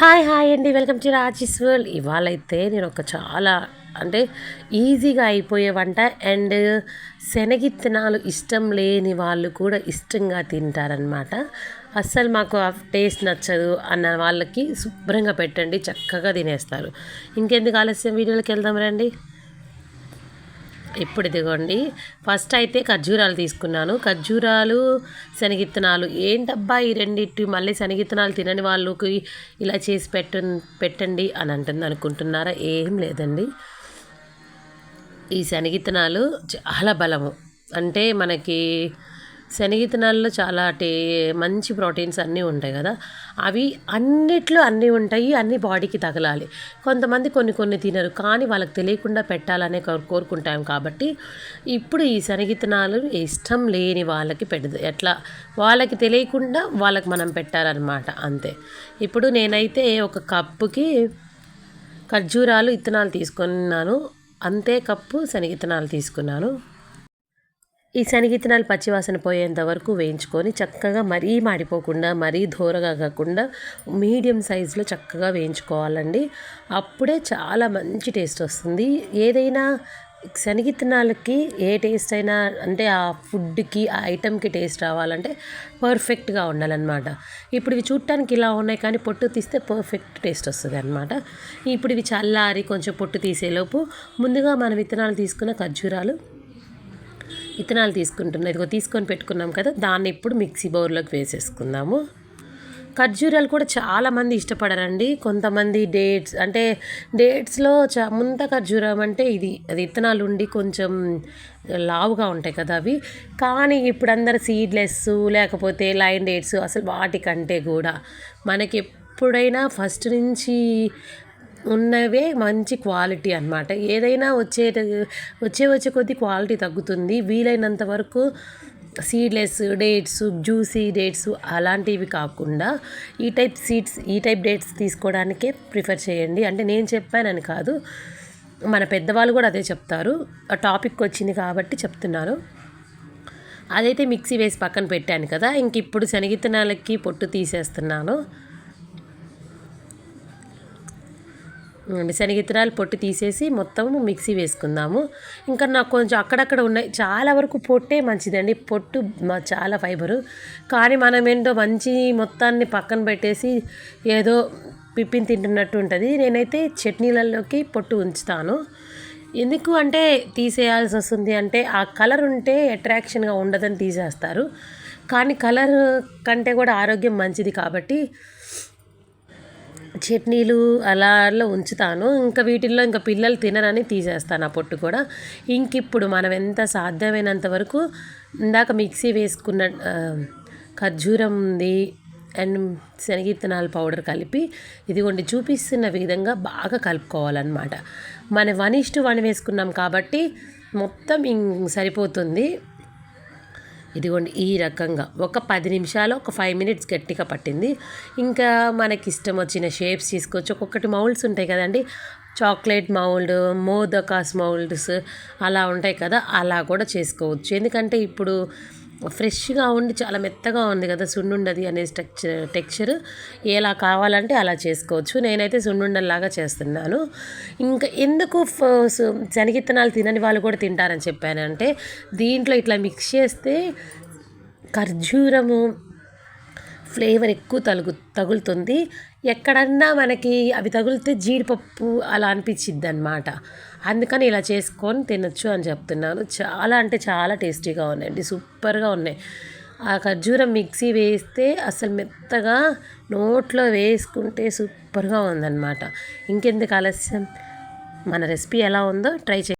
Hi hi అండి. Welcome to Raji's world. ఇవాళైతే నేను ఒక చాలా అంటే ఈజీగా అయిపోయే వంట అండ్ శనగిత్తనాలు ఇష్టం లేని వాళ్ళు కూడా ఇష్టంగా తింటారనమాట అస్సలు మాకు ఆ టేస్ట్ నచ్చదు అన్న వాళ్ళకి శుభ్రంగా పెట్టండి చక్కగా తినేస్తారు. ఇంకెందుకు ఆలస్యం? వీడియోలోకి వెళ్దాం రండి. ఇప్పుడు ఇదిగోండి ఫస్ట్ అయితే ఖర్జూరాలు తీసుకున్నాను. ఖర్జూరాలు శనగిత్తనాలు. ఏంటబ్బా ఈ రెండిటి? మళ్ళీ శనగిత్తనాలు తినని వాళ్ళకి ఇలా చేసి పెట్టు పెట్టండి అని అంటుంది. అనుకుంటున్నారా? ఏం లేదండి. ఈ శనగిత్తనాలు చాలా బలము. అంటే మనకి శనగితనాల్లో చాలా టే మంచి ప్రోటీన్స్ అన్నీ ఉంటాయి కదా. అవి అన్నిట్లో అన్నీ ఉంటాయి అన్ని బాడీకి తగలాలి. కొంతమంది కొన్ని కొన్ని తినరు కానీ వాళ్ళకి తెలియకుండా పెట్టాలనే కోరుకుంటాం కాబట్టి ఇప్పుడు ఈ శనగితనాలు ఇష్టం లేని వాళ్ళకి పెడదు. ఎట్లా? వాళ్ళకి తెలియకుండా వాళ్ళకి మనం పెట్టాలన్నమాట అంతే. ఇప్పుడు నేనైతే ఒక కప్పుకి ఖర్జూరాలు ఇత్తనాలు తీసుకున్నాను. అంతే కప్పు శనగిత్తనాలు తీసుకున్నాను. ఈ శనగిత్తనాలు పచ్చివాసన పోయేంత వరకు వేయించుకొని చక్కగా మరీ మాడిపోకుండా మరీ దూరగా కాకుండా మీడియం సైజులో చక్కగా వేయించుకోవాలండి. అప్పుడే చాలా మంచి టేస్ట్ వస్తుంది. ఏదైనా శనగిత్తనాలకి ఏ టేస్ట్ అయినా అంటే ఆ ఫుడ్కి ఆ ఐటెంకి టేస్ట్ రావాలంటే పర్ఫెక్ట్గా ఉండాలన్నమాట. ఇప్పుడు ఇవి చూడటానికి ఇలా ఉన్నాయి కానీ పొట్టు తీస్తే పర్ఫెక్ట్ టేస్ట్ వస్తుంది అనమాట ఇప్పుడు ఇవి చల్లారి కొంచెం పొట్టు తీసేలోపు ముందుగా మనం విత్తనాలు తీసుకున్న ఖర్జూరాలు విత్తనాలు తీసుకుంటున్నాం. ఇదిగో తీసుకొని పెట్టుకున్నాం కదా దాన్ని ఇప్పుడు మిక్సీ బౌల్లోకి వేసేసుకుందాము. ఖర్జూరాలు కూడా చాలామంది ఇష్టపడరండి. కొంతమంది డేట్స్ అంటే డేట్స్లో చ ముంత ఖర్జూరం అంటే ఇది అది విత్తనాలు ఉండి కొంచెం లావుగా ఉంటాయి కదా అవి. కానీ ఇప్పుడు అందరు సీడ్లెస్ లేకపోతే లైన్ డేట్స్ అసలు వాటికంటే కూడా మనకి ఎప్పుడైనా ఫస్ట్ నుంచి ఉన్నవే మంచి క్వాలిటీ అనమాట ఏదైనా వచ్చే వచ్చే వచ్చే కొద్ది క్వాలిటీ తగ్గుతుంది. వీలైనంత వరకు సీడ్లెస్ డేట్స్ జ్యూసీ డేట్స్ అలాంటివి కాకుండా ఈ టైప్ సీడ్స్ ఈ టైప్ డేట్స్ తీసుకోవడానికే ప్రిఫర్ చేయండి. అంటే నేను చెప్పానని కాదు మన పెద్దవాళ్ళు కూడా అదే చెప్తారు. ఆ టాపిక్ వచ్చింది కాబట్టి చెప్తున్నాను. అదైతే మిక్సీ వేసి పక్కన పెట్టాను కదా ఇంక ఇప్పుడు శనగిత్తనాలకి పొట్టు తీసేస్తున్నాను. శనగిత్తనాలు పొట్టు తీసేసి మొత్తం మిక్సీ వేసుకుందాము. ఇంకా నాకు కొంచెం అక్కడక్కడ ఉన్నాయి. చాలా వరకు పొట్టే మంచిదండి. పొట్టు చాలా ఫైబరు. కానీ మనం ఏంటో మంచి మొత్తాన్ని పక్కన పెట్టేసి ఏదో పిప్పిని తింటున్నట్టు ఉంటుంది. నేనైతే చట్నీలలోకి పొట్టు ఉంచుతాను. ఎందుకు అంటే తీసేయాల్సి వస్తుంది అంటే ఆ కలర్ ఉంటే అట్రాక్షన్గా ఉండదని తీసేస్తారు. కానీ కలర్ కంటే కూడా ఆరోగ్యం మంచిది కాబట్టి చట్నీలు అలా అలా ఉంచుతాను. ఇంకా వీటిల్లో ఇంకా పిల్లలు తినరని తీసేస్తాను ఆ పొట్టు కూడా. ఇంక ఇప్పుడు మనం ఎంత సాధ్యమైనంత వరకు ఇందాక మిక్సీ వేసుకున్న ఖర్జూరం ఉంది అండ్ శనగిత్తనాల పౌడర్ కలిపి ఇదిగోండి చూపిస్తున్న విధంగా బాగా కలుపుకోవాలన్నమాట. మన వన్ ఇష్టు వన్ వేసుకున్నాం కాబట్టి మొత్తం సరిపోతుంది. ఇదిగోండి ఈ రకంగా. ఒక పది నిమిషాలు ఒక ఫైవ్ మినిట్స్ గట్టిగా పట్టింది. ఇంకా మనకి ఇష్టం వచ్చిన షేప్స్ తీసుకోవచ్చు. ఒక్కొక్కటి మౌల్డ్స్ ఉంటాయి కదండి. చాక్లెట్ మౌల్డ్ మోదకాస్ మౌల్డ్స్ అలా ఉంటాయి కదా అలా కూడా చేసుకోవచ్చు. ఎందుకంటే ఇప్పుడు ఫ్రెష్గా ఉండి చాలా మెత్తగా ఉంది కదా సున్నుండది అనే స్ట్రక్చర్ టెక్చర్ ఎలా కావాలంటే అలా చేసుకోవచ్చు. నేనైతే సున్నుండల్లాగా చేస్తున్నాను. ఇంకా ఎందుకు శనగిత్తనాలు తినని వాళ్ళు కూడా తింటారని చెప్పానంటే దీంట్లో ఇట్లా మిక్స్ చేస్తే ఖర్జూరము ఫ్లేవర్ ఎక్కువ తలుగు తగులుతుంది. ఎక్కడన్నా మనకి అవి తగిలితే జీడిపప్పు అలా అనిపించిద్ది అనమాట అందుకని ఇలా చేసుకొని తినచ్చు అని చెప్తున్నాను. చాలా అంటే చాలా టేస్టీగా ఉన్నాయండి సూపర్గా ఉన్నాయి. ఆ ఖర్జూరం మిక్సీ వేస్తే అసలు మెత్తగా నోట్లో వేసుకుంటే సూపర్గా ఉందన్నమాట. ఇంకెందుకు ఆలస్యం? మన రెసిపీ ఎలా ఉందో ట్రై చే